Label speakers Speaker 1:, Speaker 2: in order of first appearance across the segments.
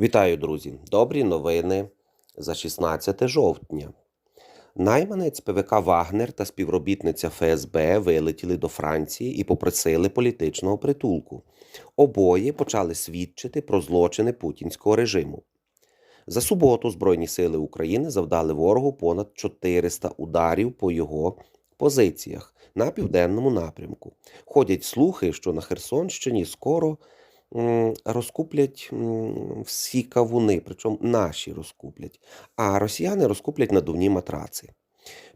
Speaker 1: Вітаю, друзі! Добрі новини за 16 жовтня. Найманець ПВК Вагнер та співробітниця ФСБ вилетіли до Франції і попросили політичного притулку. Обоє почали свідчити про злочини путінського режиму. За суботу Збройні сили України завдали ворогу понад 400 ударів по його позиціях на південному напрямку. Ходять слухи, що на Херсонщині скоро розкуплять всі кавуни, причому наші розкуплять, а росіяни розкуплять надувні матраци.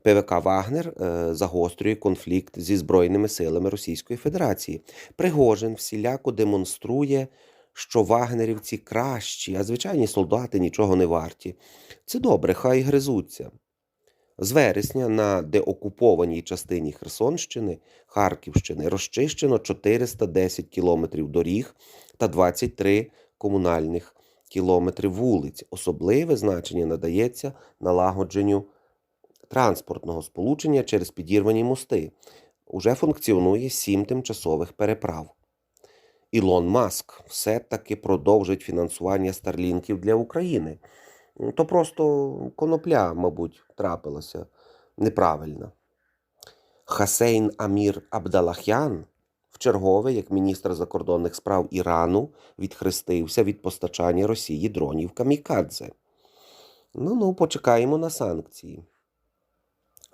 Speaker 1: ПВК Вагнер е, загострює конфлікт зі Збройними силами Російської Федерації. Пригожин всіляко демонструє, що вагнерівці кращі, а звичайні солдати нічого не варті. Це добре, хай гризуться. З вересня на деокупованій частині Херсонщини, Харківщини розчищено 410 кілометрів доріг та 23 комунальних кілометри вулиць. Особливе значення надається налагодженню транспортного сполучення через підірвані мости. Уже функціонує сім тимчасових переправ. Ілон Маск все-таки продовжить фінансування старлінків для України. То просто конопля, мабуть, трапилася неправильно. Хасейн Амір Абдалахян вчергове, як міністр закордонних справ Ірану, відхрестився від постачання Росії дронів камікадзе. Ну ну, почекаємо на санкції.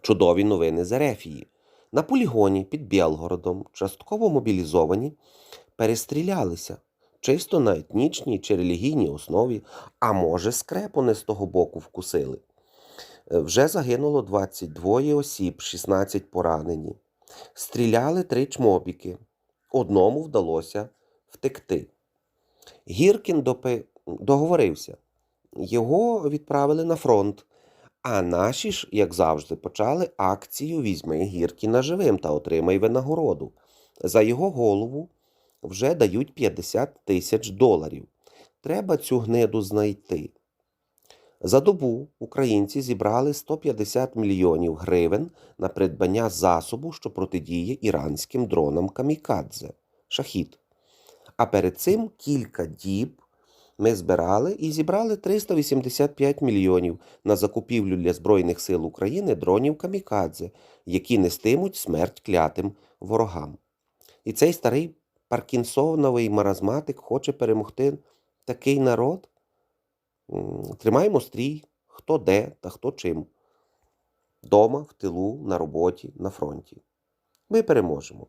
Speaker 1: Чудові новини з Ерефії. На полігоні під Білгородом частково мобілізовані перестрілялися чисто на етнічній чи релігійній основі, а може, скрепони з того боку вкусили. Е, Вже загинуло 22 осіб, 16 поранені. Стріляли три чмобіки. Одному вдалося втекти. Гіркін допи... договорився. Його відправили на фронт. А наші ж, як завжди, почали акцію Візьми Гіркіна живим та отримай винагороду. За його голову вже дають 50 тисяч доларів. Треба цю гниду знайти. За добу українці зібрали 150 мільйонів гривень на придбання засобу, що протидіє іранським дронам Камікадзе Шахід. А перед цим кілька діб ми збирали і зібрали 385 мільйонів на закупівлю для Збройних сил України дронів Камікадзе, які нестимуть смерть клятим ворогам. І цей старий паркінсоновий маразматик хоче перемогти такий народ. Тримаємо стрій, хто де та хто чим. Дома, в тилу, на роботі, на фронті. Ми переможемо.